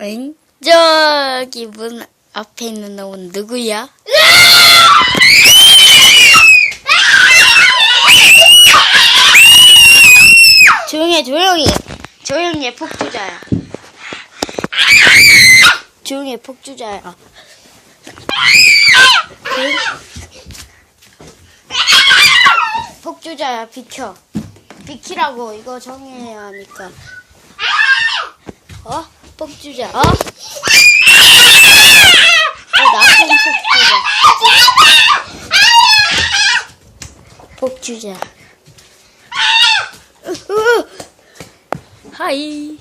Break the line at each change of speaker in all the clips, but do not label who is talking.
응? 저기 문 앞에 있는 놈은 누구야? 조용해 조용히 조용히 해 폭주자야 조용히 해 폭주자야 응? 폭주자야 비켜 비키라고 이거 정해야 하니까 어? 폭주자 어? 어 나쁜 폭주자 폭주자 으흐. 하이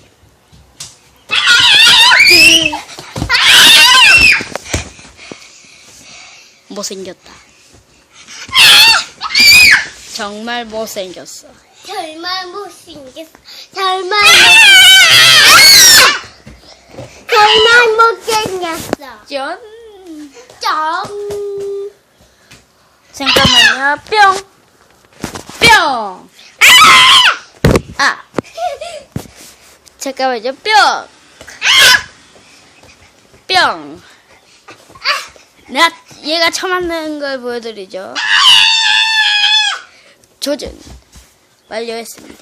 못생겼다 정말 못생겼어
정말 못생겼어. 정말 못 정말
짠
점.
잠깐만요 뿅 뿅! 아! 잠깐만요 뿅! 뿅! 나 얘가 처음 만드는 걸 보여드리죠 조준 완료했습니다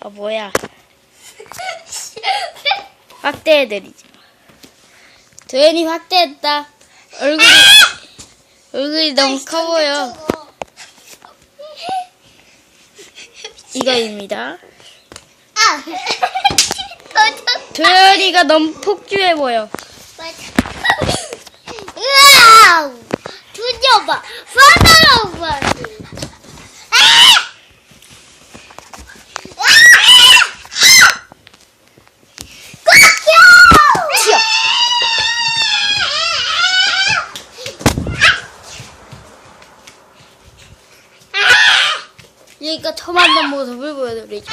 아 뭐야 확대해드리죠 도현이 확대했다. 얼굴이 얼굴이 너무 커 보여. 이거입니다.
아.
도현이가 너무 폭주해 보여.
으아! 드디어 봐. 파다로 봐.
튀어 얘가 처음 만든 모습을 보여드리죠.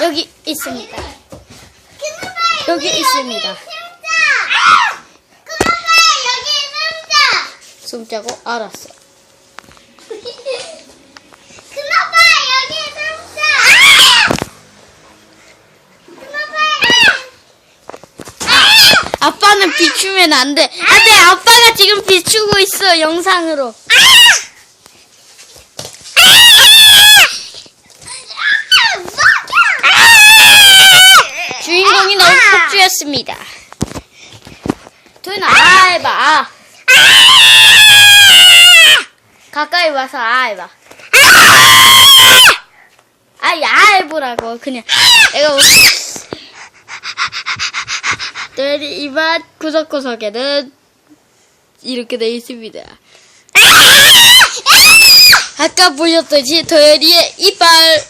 여기 있습니다. 여기 있습니다. 숨자고 알았어. 아빠는 비추면 안 돼. 안 돼, 아빠가 지금 비추고 있어, 영상으로. 주인공이 너무 폭 주했습니다. 도현아, 아 해봐, 아. 가까이 와서 아 해봐. 아, 야 해보라고, 그냥. 내가 뭐- 도현이 이만 구석구석에는 이렇게 돼 있습니다. 아까 보셨듯이 도현이의 이빨